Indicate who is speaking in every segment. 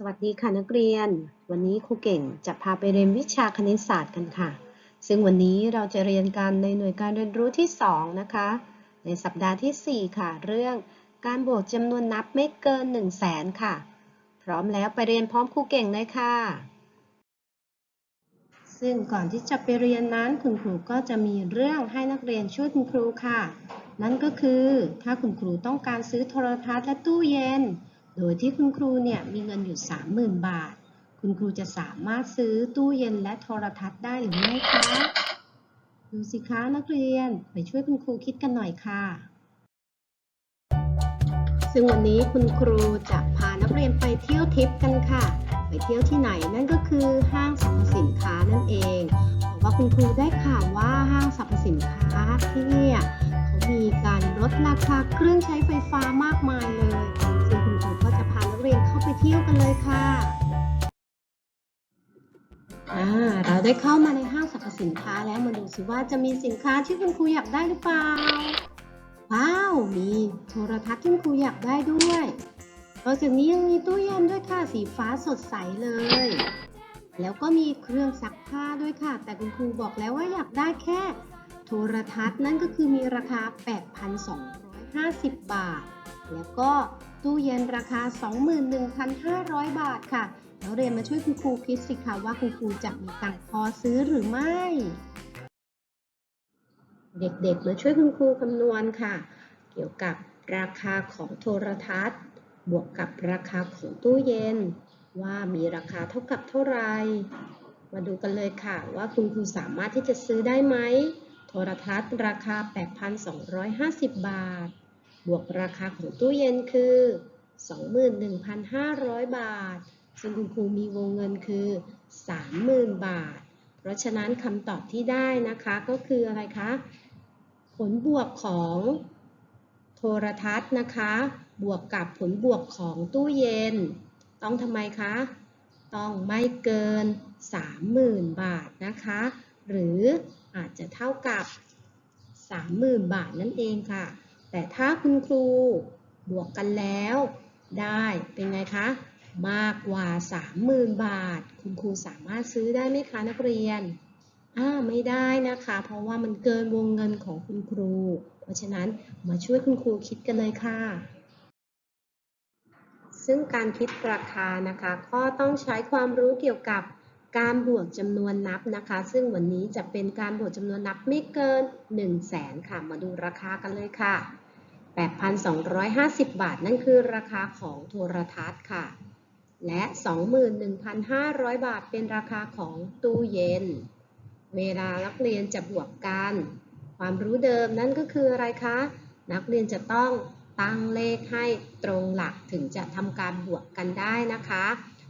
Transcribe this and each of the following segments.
Speaker 1: สวัสดีค่ะนักเรียน วันนี้ครูเก่งจะพาไปเรียนวิชาคณิตศาสตร์กันค่ะ ซึ่งวันนี้เราจะเรียนกันในหน่วยการเรียนรู้ที่ 2 นะคะ ในสัปดาห์ที่ 4 ค่ะ เรื่องการบวกจำนวนนับไม่เกิน 1 0 0 0 0แสนค่ะ พร้อมแล้วไปเรียนพร้อมครูเก่งเลยค่ะ ซึ่งก่อนที่จะไปเรียนนั้นคุณครูก็จะมีเรื่องให้นักเรียนช่วยคุณครูค่ะ นั่นก็คือถ้าคุณครูต้องการซื้อโทรทัศน์และตู้เย็น โดยที่คุณครูเนี่ยมีเงินอยู่ 30,000 บาท คุณครูจะสามารถซื้อตู้เย็นและโทรทัศน์ได้หรือไม่คะ ดูสิคะนักเรียนไปช่วยคุณครูคิดกันหน่อยค่ะ ซึ่งวันนี้คุณครูจะพานักเรียนไปเที่ยวทริปกันค่ะ ไปเที่ยวที่ไหนนั่นก็คือห้างสรรพสินค้านั่นเองเพราะว่าคุณครูได้ข่าวว่าห้างสรรพสินค้าที่เนี่ยเขามีการลดราคาเครื่องใช้ไฟฟ้ามากมายเลยซึ่งคุณครู รียนเข้าไปเที่ยวกันเลยค่ะอ่าเราได้เข้ามาในห้างสรรพสินค้าแล้วมาดูสิว่าจะมีสินค้าที่คุณครูอยากได้หรือเปล่า ว้าว มีโทรทัศน์ที่คุณครูอยากได้ด้วยนอกจากนี้ยังมีตู้เย็นด้วยค่ะสีฟ้าสดใสเลย แล้วก็มีเครื่องซักผ้าด้วยค่ะ แต่คุณครูบอกแล้วว่าอยากได้แค่ โทรทัศน์นั่นก็คือมีราคา 8,250 บาท แล้วก็ ตู้เย็นราคา 21,500 บาทค่ะ แล้วเรียนมาช่วยคุณครูคิดสิคะว่าคุณครูจะมีตังค์พอซื้อหรือไม่ เด็กๆ มาช่วยคุณครูคำนวณค่ะ เกี่ยวกับราคาของโทรทัศน์ บวกกับราคาของตู้เย็น ว่ามีราคาเท่ากับเท่าไหร่ มาดูกันเลยค่ะ ว่าคุณครูสามารถที่จะซื้อได้ไหม โทรทัศน์ราคา 8,250 บาท บวกราคาของตู้เย็นคือ 21,500 บาท ซึ่งคุณครูมีวงเงินคือ 30,000 บาท เพราะฉะนั้นคำตอบที่ได้นะคะก็คืออะไรคะ ผลบวกของโทรทัศน์นะคะ บวกกับผลบวกของตู้เย็น ต้องทำไมคะ ต้องไม่เกิน 30,000 บาทนะคะ หรืออาจจะเท่ากับ 30,000 บาทนั่นเองค่ะ แต่ถ้าคุณครูบวกกันแล้ว ได้เป็นไงคะ มากกว่า 30,000 บาท คุณครูสามารถซื้อได้ไหมคะนักเรียนอ่าไม่ได้นะคะ เพราะว่ามันเกินวงเงินของคุณครู เพราะฉะนั้นมาช่วยคุณครูคิดกันเลยค่ะ ซึ่งการคิดราคานะคะ ก็ต้องใช้ความรู้เกี่ยวกับ การบวกจำนวนนับนะคะ ซึ่งวันนี้จะเป็นการบวกจำนวนนับไม่เกิน 1 0 0 0 0แสนค่ะ มาดูราคากันเลยค่ะ 8,250 บาท นั่นคือราคาของโทรทัศน์ค่ะ และ 21,500 บาทเป็นราคาของตู้เย็น เวลานักเรียนจะบวกกัน ความรู้เดิมนั่นก็คืออะไรคะ นักเรียนจะต้องตั้งเลขให้ตรงหลักถึงจะทำการบวกกันได้นะคะ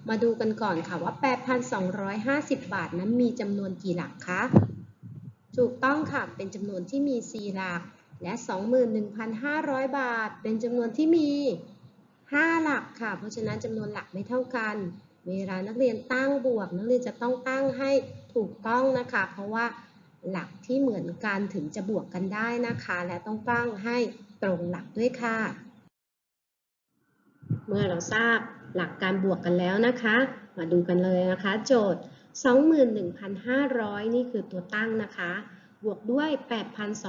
Speaker 1: มาดูกันก่อนค่ะว่า 8,250 บาทนั้นมีจำนวนกี่หลักคะ ถูกต้องค่ะ เป็นจำนวนที่มี 4 หลัก และ 21,500 บาท เป็นจำนวนที่มี 5 หลักค่ะ เพราะฉะนั้นจำนวนหลักไม่เท่ากัน เวลานักเรียนตั้งบวก นักเรียนจะต้องตั้งให้ถูกต้องนะคะ เพราะว่าหลักที่เหมือนกันถึงจะบวกกันได้นะคะ และต้องตั้งให้ตรงหลักด้วยค่ะ เมื่อเราทราบ หลักการบวกกันแล้วนะคะ มาดูกันเลยนะคะ โจทย์ 21,500 นี่คือตัวตั้งนะคะ บวกด้วย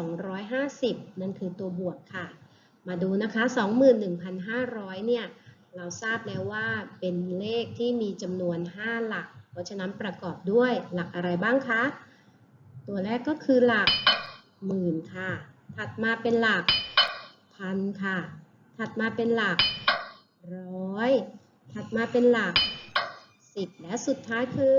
Speaker 1: 8,250 นั่นคือตัวบวกค่ะ มาดูนะคะ 21,500 เนี่ย เราทราบแล้วว่าเป็นเลขที่มีจำนวน 5 หลัก เพราะฉะนั้นประกอบด้วยหลักอะไรบ้างคะ ตัวแรกก็คือหลักหมื่นค่ะ ถัดมาเป็นหลักพันค่ะ ถัดมาเป็นหลักร้อย ถัดมาเป็นหลักสิบและสุดท้ายคือ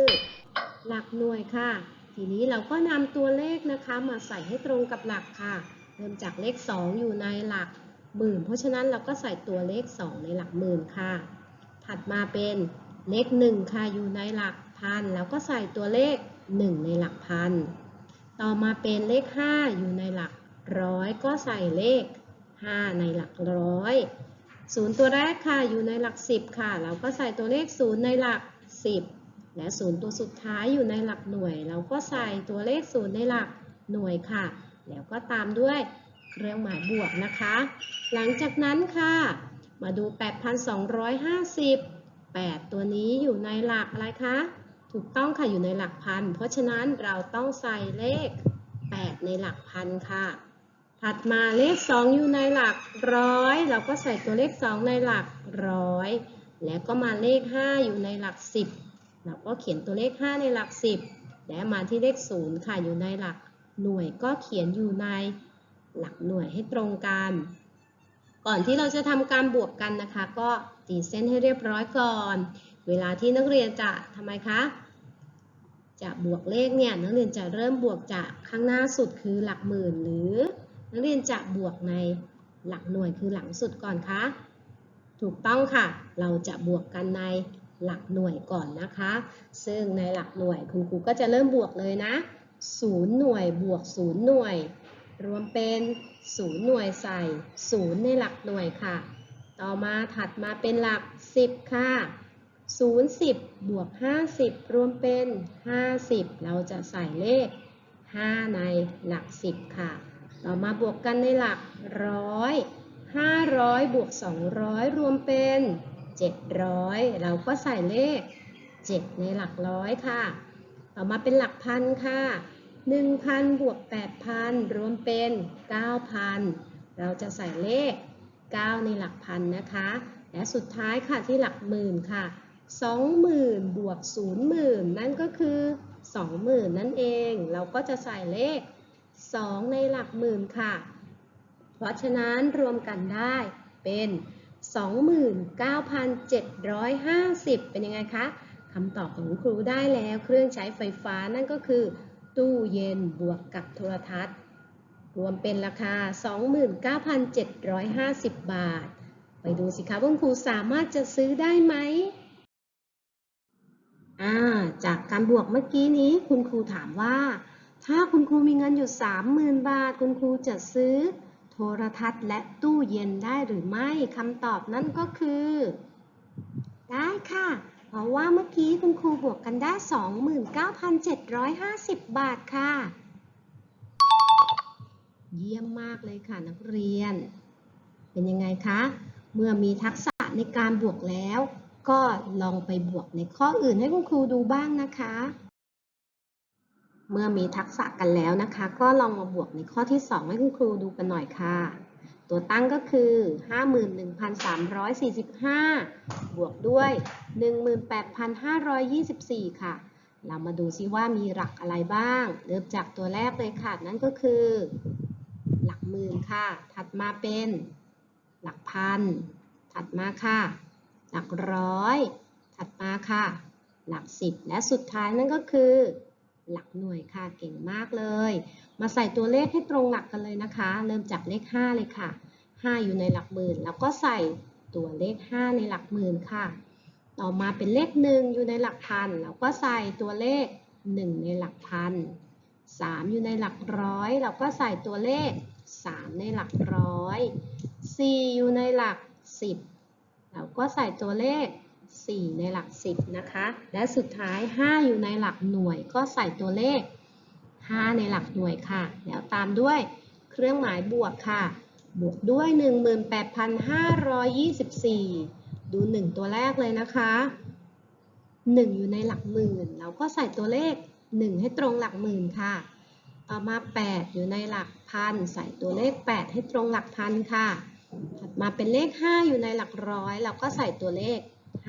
Speaker 1: หลักหน่วยค่ะ ทีนี้เราก็นำตัวเลขนะคะมาใส่ให้ตรงกับหลักค่ะ เริ่มจากเลข 2 อยู่ในหลักหมื่น เพราะฉะนั้นเราก็ใส่ตัวเลข 2 ในหลักหมื่นค่ะ ถัดมาเป็นเลข 1 ค่ะอยู่ในหลักพันแล้วก็ใส่ตัวเลข 1 ในหลักพัน ต่อมาเป็นเลข 5 อยู่ในหลักร้อยก็ใส่เลข 5 ในหลักร้อย ศูนย์ตัวแรกค่ะอยู่ในหลัก10ค่ะ เราก็ใส่ตัวเลข0ในหลัก10และศูนย์ตัวสุดท้ายอยู่ในหลักหน่วย เราก็ใส่ตัวเลข0ในหลักหน่วยค่ะ แล้วก็ตามด้วยเครื่องหมายบวกนะคะ หลังจากนั้นค่ะ มาดู 8,250 8 ตัวนี้อยู่ในหลักอะไรคะ ถูกต้องค่ะอยู่ในหลักพัน เพราะฉะนั้นเราต้องใส่เลข 8 ในหลักพันค่ะ ถัดมาเลข 2 อยู่ในหลักร้อยเราก็ใส่ตัวเลข 2 ในหลักร้อยแล้วก็มาเลข 5 อยู่ในหลัก 10 เราก็เขียนตัวเลข 5 ในหลัก 10 และมาที่เลข 0 ค่ะอยู่ในหลักหน่วยก็เขียนอยู่ในหลักหน่วยให้ตรงกัน ก่อนที่เราจะทำการบวกกันนะคะ ก็ตีเส้นให้เรียบร้อยก่อน เวลาที่นักเรียนจะทำไมคะจะบวกเลขเนี่ยนักเรียนจะเริ่มบวกจากข้างหน้าสุดคือหลักหมื่นหรือ นักเรียนจะบวกในหลักหน่วยคือหลังสุดก่อนคะ ถูกต้องค่ะ เราจะบวกกันในหลักหน่วยก่อนนะคะ ซึ่งในหลักหน่วยคุณครูก็จะเริ่มบวกเลยนะ0หน่วยบวก0หน่วย รวมเป็น0หน่วยใส่0ในหลักหน่วยค่ะ ต่อมาถัดมาเป็นหลัก 10 ค่ะ0 10บวก50 รวมเป็น 50 เราจะใส่เลข 5 ในหลัก 10 ค่ะ ต่อมาบวกกันในหลักร้อย500 บวก 200 รวมเป็น 700 เราก็ใส่เลข 7 ในหลักร้อยค่ะ ต่อมาเป็นหลักพันค่ะ 1,000 บวก 8,000 รวมเป็น 9,000 เราจะใส่เลข 9 ในหลักพันนะคะ และสุดท้ายค่ะที่หลักหมื่นค่ะ 20,000 บวก 0,000 นั่นก็คือ 20,000 นั่นเอง เราก็จะใส่เลข 2 ในหลักหมื่นค่ะ เพราะฉะนั้นรวมกันได้เป็น 29,750 เป็นยังไงคะคำตอบของครูได้แล้วเครื่องใช้ไฟฟ้านั่นก็คือ ตู้เย็นบวกกับโทรทัศน์ รวมเป็นราคา 29,750 บาท ไปดูสิคะว่าคุณครูสามารถจะซื้อได้ไหมอ่าจากการบวกเมื่อกี้นี้คุณครูถามว่า ถ้าคุณครูมีเงินอยู่ 30,000 บาท คุณครูจะซื้อ โทรทัศน์และตู้เย็นได้หรือไม่คำตอบนั่นก็คือ ได้ค่ะ เพราะว่าเมื่อกี้คุณครูบวกกันได้ 29,750 บาทค่ะ เยี่ยมมากเลยค่ะนักเรียน เป็นยังไงคะ เมื่อมีทักษะในการบวกแล้ว ก็ลองไปบวกในข้ออื่นให้คุณครูดูบ้างนะคะ เมื่อมีทักษะกันแล้วนะคะ ก็ลองมาบวกในข้อที่ 2 ให้คุณครูดูกันหน่อยค่ะ ตัวตั้งก็คือ 51,345 บวกด้วย 18,524 ค่ะ เรามาดูซิว่ามีหลักอะไรบ้าง เริ่มจากตัวแรกเลยค่ะ นั่นก็คือ หลักหมื่นค่ะ ถัดมาเป็น หลักพัน ถัดมาค่ะ หลักร้อย ถัดมาค่ะ หลักสิบและสุดท้ายนั่นก็คือ หลักหน่วยค่ะ เก่งมากเลย มาใส่ตัวเลขให้ตรงหลักกันเลยนะคะ เริ่มจากเลข 5 เลยค่ะ 5 อยู่ในหลักหมื่น แล้วก็ใส่ตัวเลข 5 ในหลักหมื่นค่ะ ต่อมาเป็นเลข 1 อยู่ในหลักพัน แล้วก็ใส่ตัวเลข 1 ในหลักพัน 3 อยู่ในหลักร้อยเราก็ใส่ตัวเลข 3 ในหลักร้อย 4 อยู่ในหลัก 10เราก็ใส่ตัวเลข 4 ในหลัก 10 นะคะ และสุดท้าย 5 อยู่ในหลักหน่วย ก็ใส่ตัวเลข 5 ในหลักหน่วยค่ะ แล้วตามด้วยเครื่องหมายบวกค่ะ บวกด้วย 18,524 ดู 1 ตัวแรกเลยนะคะ 1 อยู่ในหลักหมื่น เราก็ใส่ตัวเลข 1 ให้ตรงหลักหมื่นค่ะ ต่อมา 8 อยู่ในหลักพัน ใส่ตัวเลข 8 ให้ตรงหลักพันค่ะถัดมาเป็นเลข 5 อยู่ในหลักร้อย เราก็ใส่ตัวเลข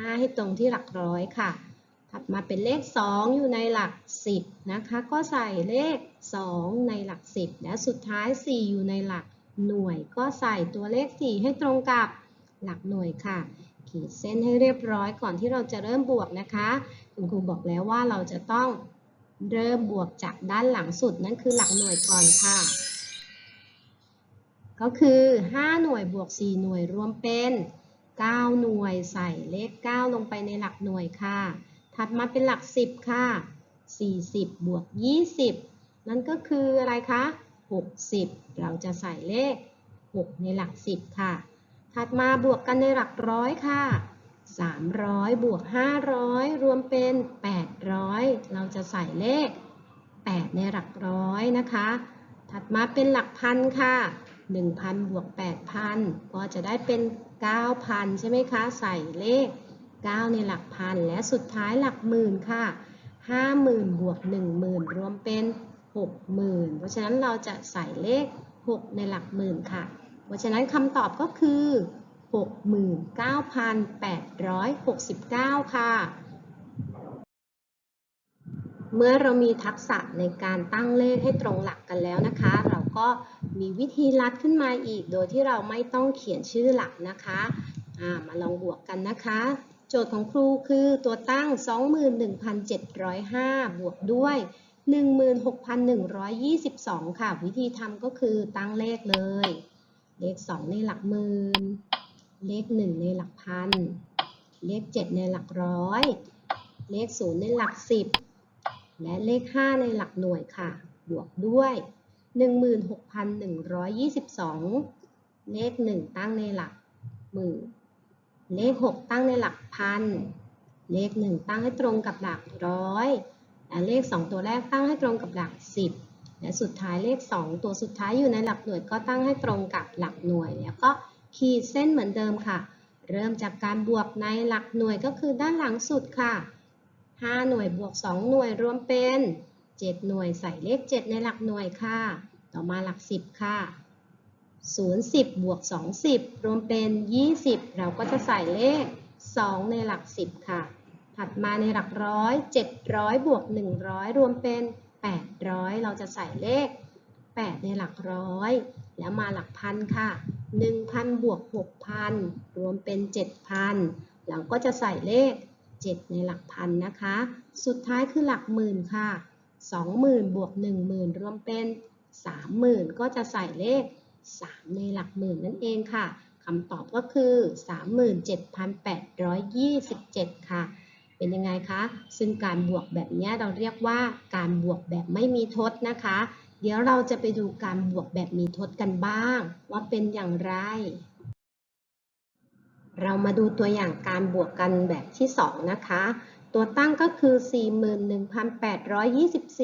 Speaker 1: 5 ให้ตรงที่หลักร้อยค่ะ ถัดมาเป็นเลข 2 อยู่ในหลัก 10 นะคะ ก็ใส่เลข 2 ในหลัก 10 และสุดท้าย 4 อยู่ในหลักหน่วย ก็ใส่ตัวเลข 4 ให้ตรงกับหลักหน่วยค่ะ ขีดเส้นให้เรียบร้อยก่อนที่เราจะเริ่มบวกนะคะ คุณครูบอกแล้วว่าเราจะต้องเริ่มบวกจากด้านหลังสุดนั่นคือหลักหน่วยก่อนค่ะ ก็คือ 5 หน่วยบวก 4 หน่วยรวมเป็น 9 หน่วย ใส่เลข 9 ลงไปในหลักหน่วยค่ะ ถัดมาเป็นหลัก 10 ค่ะ 40 บวก 20 นั่นก็คืออะไรคะ 60 เราจะใส่เลข 6 ในหลัก 10 ค่ะ ถัดมาบวกกันในหลักร้อยค่ะ 300 บวก 500 รวมเป็น 800 เราจะใส่เลข 8 ในหลักร้อยนะคะ ถัดมาเป็นหลักพันค่ะ 1,000 บวก 8,000 ก็จะได้เป็น 9,000 ใช่ไหมคะ ใส่เลข 9 ในหลักพัน และสุดท้ายหลักหมื่นค่ะ 50,000 บวก 10,000 รวมเป็น 60,000 เพราะฉะนั้นเราจะใส่เลข 6 ในหลักหมื่นค่ะ เพราะฉะนั้นคำตอบก็คือ 69,869 ค่ะ เมื่อเรามีทักษะในการตั้งเลขให้ตรงหลักกันแล้วนะคะ เราก็ มีวิธีลัดขึ้นมาอีก โดยที่เราไม่ต้องเขียนชื่อหลักนะคะมาลองบวกกันนะคะ โจทย์ของครูคือตัวตั้ง 21,705 บวกด้วย 16,122 ค่ะ วิธีทำก็คือตั้งเลขเลย เลข 2 ในหลักหมื่น เลข 1 ในหลักพัน เลข 7 ในหลักร้อย เลข 0 ในหลัก 10 และเลข 5 ในหลักหน่วยค่ะ บวกด้วย 16,122 เลข 1 ตั้งในหลักหมื่น เลข 6 ตั้งในหลักพัน เลข 1 ตั้งให้ตรงกับหลักร้อย และเลข 2 ตัวแรกตั้งให้ตรงกับหลัก 10 และสุดท้ายเลข 2 ตัวสุดท้ายอยู่ในหลักหน่วยก็ตั้งให้ตรงกับหลักหน่วย แล้วก็ขีดเส้นเหมือนเดิมค่ะ เริ่มจากการบวกในหลักหน่วยก็คือด้านหลังสุดค่ะ 5 หน่วยบวก 2 หน่วยรวมเป็น 7 หน่วยใส่เลข 7 ในหลักหน่วยค่ะ ต่อมาหลัก 10 ค่ะ 0 10 บวก 2 10 รวมเป็น 20 เราก็จะใส่เลข 2 ในหลัก 10 ค่ะ ถัดมาในหลักร้อย 700 บวก 100 รวมเป็น 800 เราจะใส่เลข 8 ในหลักร้อย แล้วมาหลักพันค่ะ 1,000 บวก 6,000 รวมเป็น 7,000 เราก็จะใส่เลข7ในหลักพันนะคะ สุดท้ายคือหลักหมื่นค่ะ 20,000 บวก 10,000 รวมเป็น 30,000 ก็จะใส่เลข 3 ในหลักหมื่นนั่นเองค่ะคำตอบก็คือ 37,827 ค่ะ เป็นยังไงคะ ซึ่งการบวกแบบนี้เราเรียกว่าการบวกแบบไม่มีทดนะคะ เดี๋ยวเราจะไปดูการบวกแบบมีทดกันบ้าง ว่าเป็นอย่างไร เรามาดูตัวอย่างการบวกกันแบบที่ 2 นะคะ ตัวตั้งก็คือ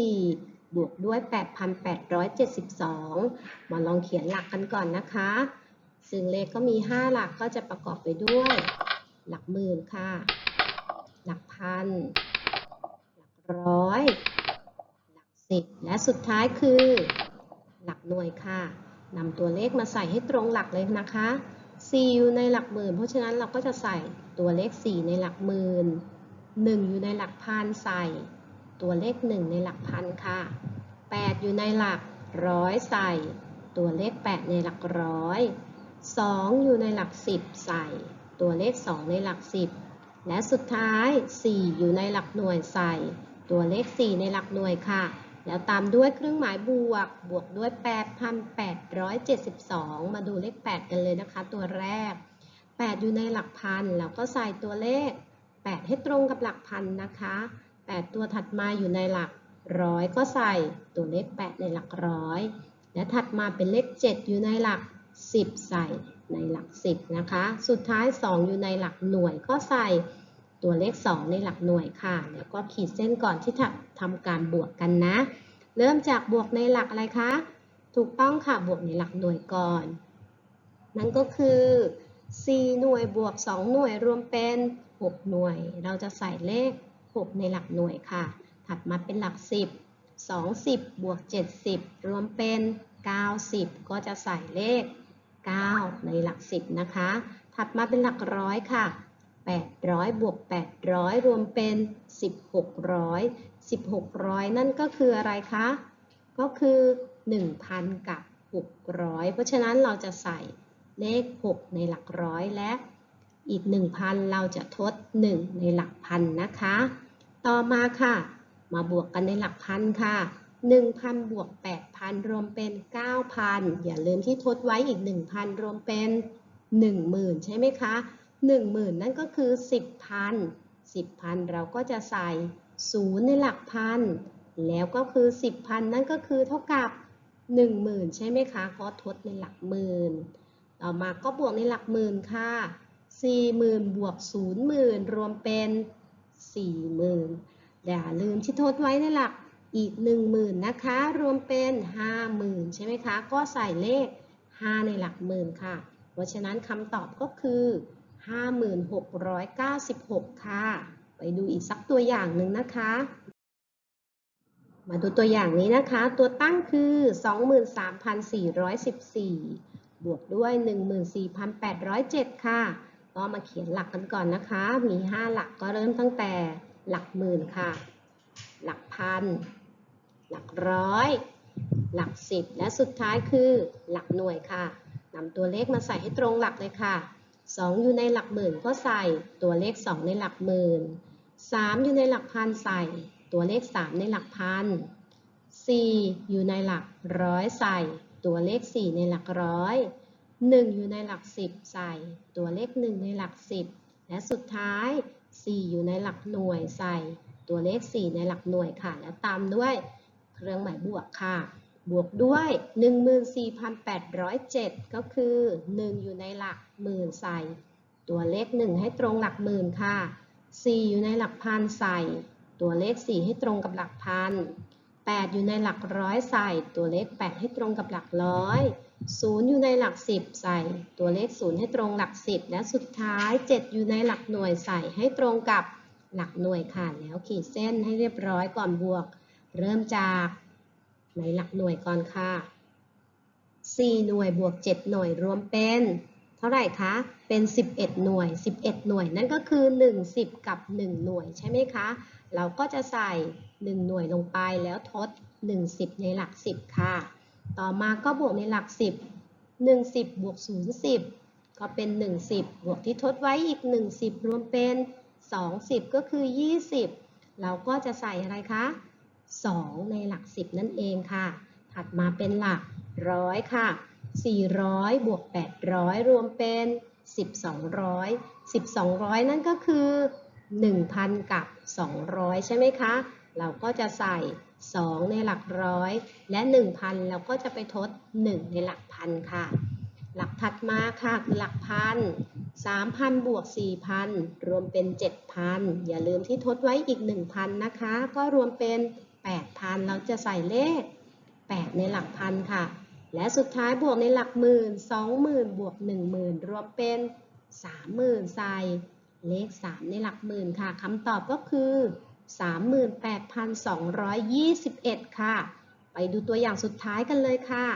Speaker 1: 41,824 บวกด้วย 8,872 มาลองเขียนหลักกันก่อนนะคะ ซึ่งเลขก็มี 5 หลักก็จะประกอบไปด้วย หลักหมื่นค่ะ หลักพัน หลักร้อย หลักสิบ และสุดท้ายคือ หลักหน่วยค่ะ นำตัวเลขมาใส่ให้ตรงหลักเลยนะคะ4อยู่ในหลักหมื่น เพราะฉะนั้นเราก็จะใส่ตัวเลข 4 ในหลักหมื่น 1 อยู่ในหลักพันใส่ ตัวเลข 1 ในหลักพันค่ะ 8 อยู่ในหลักร้อยใส่ ตัวเลข 8 ในหลักร้อย 2 อยู่ในหลัก 10 ใส่ ตัวเลข 2 ในหลัก 10 และสุดท้าย 4 อยู่ในหลักหน่วยใส่ ตัวเลข 4 ในหลักหน่วยค่ะ แล้วตามด้วยเครื่องหมายบวก บวกด้วย 8,872 มาดูเลข 8 กันเลยนะคะ ตัวแรก 8 อยู่ในหลักพันเราก็ใส่ตัวเลข 8 ให้ตรงกับหลักพันนะคะ 8 ตัวถัดมาอยู่ในหลักร้อยก็ใส่ตัวเลข 8 ในหลักร้อย และถัดมาเป็นเลข 7 อยู่ในหลัก 10 ใส่ในหลัก 10 นะคะ สุดท้าย 2 อยู่ในหลักหน่วยก็ใส่ตัวเลข 2 ในหลักหน่วยค่ะ แล้วก็ขีดเส้นก่อนที่จะทำการบวกกันนะ เริ่มจากบวกในหลักอะไรคะ ถูกต้องค่ะ บวกในหลักหน่วยก่อน นั่นก็คือ 4 หน่วยบวก 2 หน่วยรวมเป็น 6 หน่วย เราจะใส่เลข 6 ในหลักหน่วยค่ะ ถัดมาเป็นหลัก 10 20 บวก 70 รวมเป็น 90 ก็จะใส่เลข 9 ในหลัก 10 นะคะ ถัดมาเป็นหลักร้อยค่ะ 800 บวก 800 รวมเป็น 1600 1600 นั่นก็คืออะไรคะ ก็คือ 1,000 กับ 600 เพราะฉะนั้นเราจะใส่เลข 6 ในหลักร้อยและ อีก 1,000 เราจะทด 1 ในหลักพันนะคะ ต่อมาค่ะ มาบวกกันในหลักพันค่ะ 1,000 บวก 8,000 รวมเป็น 9,000 อย่าลืมที่ทดไว้อีก 1,000 รวมเป็น 10,000 ใช่ไหมคะ 10,000 นั่นก็คือ 10,000 10,000 เราก็จะใส่0ในหลักพัน แล้วก็คือ 10,000 นั่นก็คือเท่ากับ 10,000 ใช่ไหมคะ ก็ทดในหลักหมื่น ต่อมาก็บวกในหลักหมื่นค่ะ 40,000 บวก 0,000 รวมเป็น 40,000 อย่าลืมที่ทดไว้ในหลักอีก 10,000 นะคะ รวมเป็น 50,000 ใช่ไหมคะ ก็ใส่เลข 5 ในหลักหมื่นค่ะ เพราะฉะนั้นคำตอบก็คือ 5696 ค่ะ ไปดูอีกสักตัวอย่างหนึ่งนะคะ มาดูตัวอย่างนี้นะคะ ตัวตั้งคือ 23,414 บวกด้วย 14,807 ค่ะ ก็มาเขียนหลักกันก่อนนะคะ มี 5 หลักก็เริ่มตั้งแต่หลักหมื่นค่ะ หลักพัน หลักร้อย หลักสิบ และสุดท้ายคือหลักหน่วยค่ะนำตัวเลขมาใส่ให้ตรงหลักเลยค่ะ 2 อยู่ในหลักหมื่นก็ใส่ตัวเลข 2 ในหลักหมื่น 3 อยู่ในหลักพันใส่ตัวเลข 3 ในหลักพัน 4 อยู่ในหลักร้อยใส่ตัวเลข 4 ในหลักร้อย 1 อยู่ในหลัก 10 ใส่ตัวเลข 1 ในหลัก 10 และสุดท้าย 4 อยู่ในหลักหน่วยใส่ ตัวเลข 4 ในหลักหน่วยค่ะ แล้วตามด้วยเครื่องหมายบวกค่ะ บวกด้วย 14,807 ก็คือ 1 อยู่ในหลักหมื่นใส่ ตัวเลข 1 ให้ตรงหลักหมื่นค่ะ 4 อยู่ในหลักพันใส่ ตัวเลข 4 ให้ตรงกับหลักพัน8 อยู่ในหลักร้อยใส่ ตัวเลข 8 ให้ตรงกับหลักร้อย 0 อยู่ในหลัก 10 ใส่ตัวเลข 0 ให้ตรงหลัก 10 และสุดท้าย 7 อยู่ในหลักหน่วยใส่ให้ตรงกับหลักหน่วยค่ะแล้วขีดเส้นให้เรียบร้อยก่อนบวก เริ่มจากในหลักหน่วยก่อนค่ะ 4 หน่วยบวก 7 หน่วยรวมเป็น เท่าไหร่คะ เป็น 11 หน่วย 11 หน่วยนั่นก็คือ 1 10 กับ 1 หน่วยใช่ไหมคะ เราก็จะใส่ 1 หน่วยลงไปแล้วทด 1 10 ในหลัก 10 ค่ะ ต่อมาก็บวกในหลัก 10 1 10บวก0 10 ก็เป็น 1 10 บวกที่ทดไว้อีก 1 10 รวมเป็น 2 10 ก็คือ 20 เราก็จะใส่อะไรคะ 2 ในหลัก 10 นั่นเองค่ะ ถัดมาเป็นหลักร้อยค่ะ 400 บวก 800 รวมเป็น 1200 1200 นั่นก็คือ 1,000 กับ 200 ใช่ไหมคะ เราก็จะใส่ 2 ในหลักร้อย และ 1,000 เราก็จะไปทด 1 ในหลักพันค่ะ หลักถัดมาค่ะคือหลักพัน3,000 บวก 4,000 รวมเป็น 7,000 อย่าลืมที่ทดไว้อีก 1,000 นะคะ ก็รวมเป็น 8,000 เราจะใส่เลข 8 ในหลักพันค่ะ และสุดท้ายบวกในหลักหมื่น20,000 บวก 10,000 รวมเป็น 30,000 ใส่เลข 3 ในหลักหมื่นค่ะคำตอบก็คือ 38,221 ค่ะ ไปดูตัวอย่างสุดท้ายกันเลยค่ะ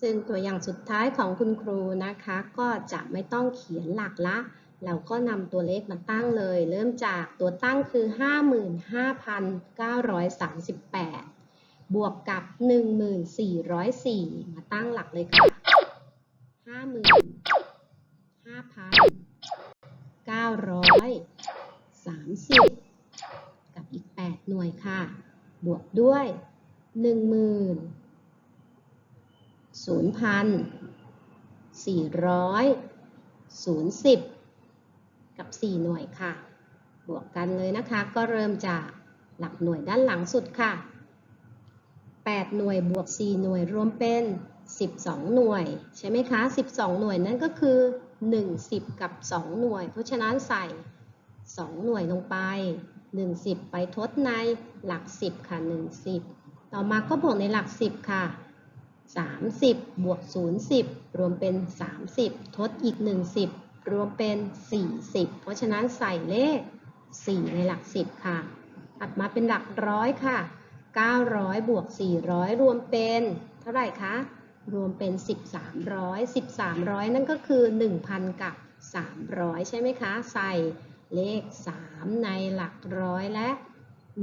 Speaker 1: ซึ่งตัวอย่างสุดท้ายของคุณครูนะคะ ก็จะไม่ต้องเขียนหลักละ เราก็นำตัวเลขมาตั้งเลย เริ่มจากตัวตั้งคือ 55,938 บวกกับ 1404 มาตั้งหลักเลยค่ะ 30 กับอีก 8 หน่วยค่ะ บวกด้วย 10,000ศูนย์พันสี่ร้อยศูนย์สิบกับสี่หน่วยค่ะ บวกกันเลยนะคะ ก็เริ่มจากหลักหน่วยด้านหลังสุดค่ะ 8 หน่วยบวก 4 หน่วยรวมเป็น 12 หน่วย ใช่ไหมคะ 12 หน่วยนั่นก็คือ 1 10 กับ 2 หน่วย เพราะฉะนั้นใส่ 2 หน่วยลงไป 10 ไปทดในหลัก 10 ค่ะ 10 ต่อมาก็บวกในหลัก 10 ค่ะ 30 บวก 0 10 รวมเป็น 30 ทดอีก 10 รวมเป็น 40 เพราะฉะนั้นใส่เลข 4 ในหลัก 10 ค่ะ ถัดมาเป็นหลักร้อยค่ะ 900 บวก 400 รวมเป็น เท่าไหร่คะรวมเป็น 1300 1300 นั่นก็คือ 1,000 กับ 300 ใช่ไหมคะ ใส่ เลข 3 ในหลักร้อยและ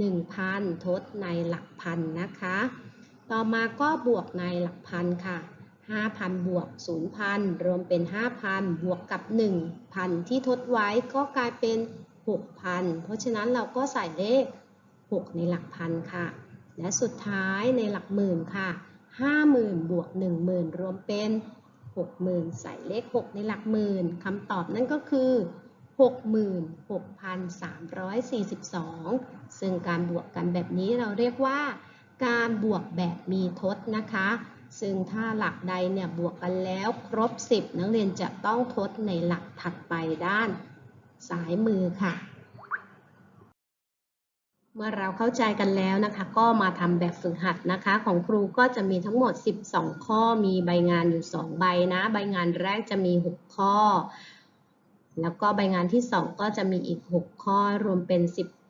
Speaker 1: 1,000 ทดในหลักพันนะคะ ต่อมาก็บวกในหลักพันค่ะ 5,000 บวก 0,000 รวมเป็น 5,000 บวกกับ 1,000 ที่ทดไว้ก็กลายเป็น 6,000 เพราะฉะนั้นเราก็ใส่เลข 6 ในหลักพันค่ะ และสุดท้ายในหลักหมื่นค่ะ 50,000 บวก 10,000 รวมเป็น 60,000 ใส่เลข 6 ในหลักหมื่นคำตอบนั่นก็คือ 66,342 ซึ่งการบวกกันแบบนี้เราเรียกว่า การบวกแบบมีทดนะคะ ซึ่งถ้าหลักใดเนี่ยบวกกันแล้วครบ 10 นักเรียนจะต้องทดในหลักถัดไปด้านซ้ายมือค่ะ เมื่อเราเข้าใจกันแล้วนะคะ ก็มาทำแบบฝึกหัดนะคะ ของครูก็จะมีทั้งหมด 12 ข้อมีใบงานอยู่ 2 ใบนะ ใบงานแรกจะมี 6 ข้อ แล้วก็ใบงานที่ 2 ก็จะมีอีก 6 ข้อรวมเป็น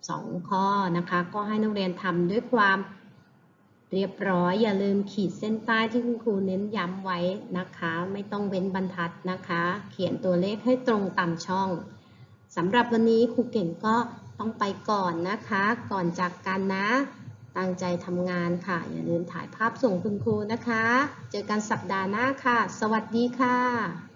Speaker 1: 12 ข้อนะคะ ก็ให้นักเรียนทำด้วยความเรียบร้อย อย่าลืมขีดเส้นใต้ที่คุณครูเน้นย้ำไว้นะคะ ไม่ต้องเว้นบรรทัดนะคะ เขียนตัวเลขให้ตรงตามช่องสำหรับวันนี้ครูเก่งก็ต้องไปก่อนนะคะ ก่อนจากกันนะ ตั้งใจทำงานค่ะ อย่าลืมถ่ายภาพส่งคุณครูนะคะ เจอกันสัปดาห์หน้าค่ะ สวัสดีค่ะ